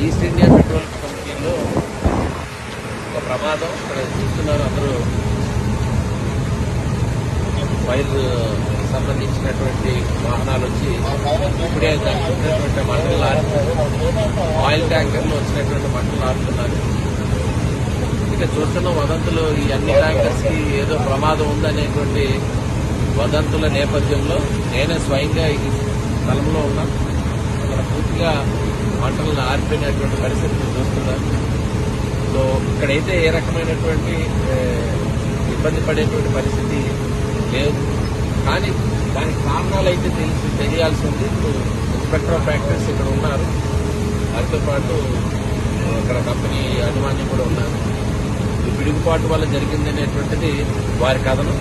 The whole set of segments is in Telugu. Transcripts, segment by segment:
ఈస్ట్ ఇండియా పెట్రోల్ కంపెనీలో ఒక ప్రమాదం. ఇక్కడ చూస్తున్నారు అందరూ. ఫైర్ సంబంధించినటువంటి వాహనాలు వచ్చి ఇప్పుడే దానికి వచ్చినటువంటి మంటలు ఆడుతున్నారు ఆయిల్ ట్యాంకర్లు వచ్చినటువంటి మంటలు ఆడుతున్నారు ఇక చూస్తున్న వదంతులు ఈ అన్ని ట్యాంకర్స్కి ఏదో ప్రమాదం ఉందనేటువంటి వదంతుల నేపథ్యంలో నేనే స్వయంగా ఈ స్థలంలో ఉన్నాను అక్కడ పూర్తిగా మంటలను ఆరిపోయినటువంటి పరిస్థితిని చూస్తున్నాను సో ఇక్కడైతే ఏ రకమైనటువంటి ఇబ్బంది పడేటువంటి పరిస్థితి లేదు. కానీ దానికి కారణాలు అయితే తెలిసి తెలియాల్సి ఉంది ఇప్పుడు ఇన్స్పెక్టర్ ఆఫ్ ఫ్యాక్టరీస్ ఇక్కడ ఉన్నారు. వారితో పాటు ఇక్కడ కంపెనీ యాజమాన్యం కూడా ఉన్నారు. ఈ పిడుగుపాటు వల్ల జరిగింది అనేటువంటిది వారి కథనం.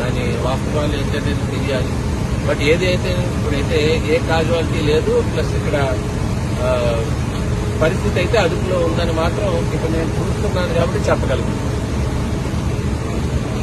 దాని వాస్తవాలు ఏంటనేది తెలియాలి. బట్ ఏదైతే ఇప్పుడైతే ఏ కాజువాలిటీ లేదు ప్లస్ ఇక్కడ ఆ, పరిస్థితి అయితే అదుపులో ఉందని మాత్రం ఇక్కడ నేను చూస్తున్నాను కాబట్టి చెప్పగలుగుతాను